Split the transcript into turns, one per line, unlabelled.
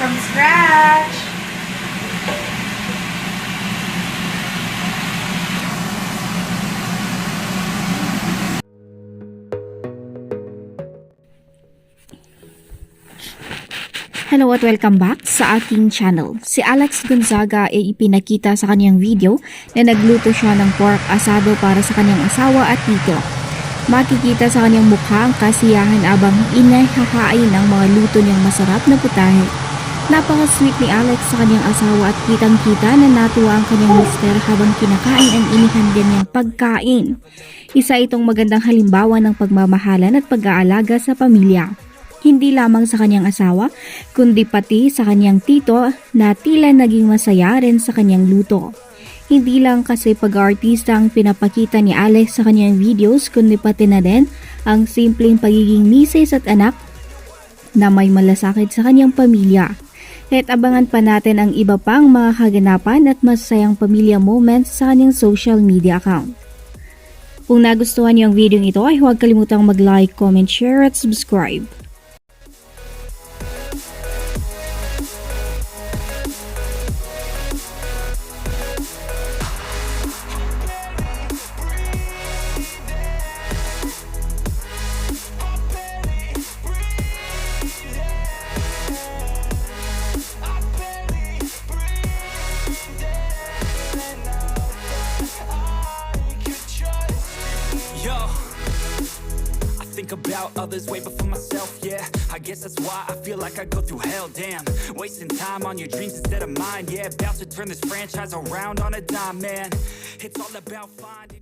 from scratch.
Hello at welcome back sa aking channel. Si Alex Gonzaga ay ipinakita sa kanyang video na nagluto siya ng pork asado para sa kanyang asawa at tito. Makikita sa kanyang mukha ang kasiyahan abang inahahain ang mga luto niyang masarap na putahe. Napaka-sweet ni Alex sa kanyang asawa at kitang-kita na natuwa ang kanyang mister habang kinakain ang inihanda niyang pagkain. Isa itong magandang halimbawa ng pagmamahalan at pag-aalaga sa pamilya hindi lamang sa kanyang asawa, kundi pati sa kanyang tito na tila naging masaya rin sa kanyang luto. Hindi lang kasi pag-artista ang pinapakita ni Alex sa kanyang videos, kundi pati na din ang simpleng pagiging misis at anak na may malasakit sa kanyang pamilya. Kahit abangan pa natin ang iba pang mga kaganapan at masayang pamilya moments sa kanyang social media account. Kung nagustuhan niyo ang video ito ay huwag kalimutang mag-like, comment, share at subscribe.
Yo, I think about others way before myself, yeah. I guess that's why I feel like I go through hell, damn. Wasting time on your dreams instead of mine, yeah. About to turn this franchise around on a dime, man. It's all about finding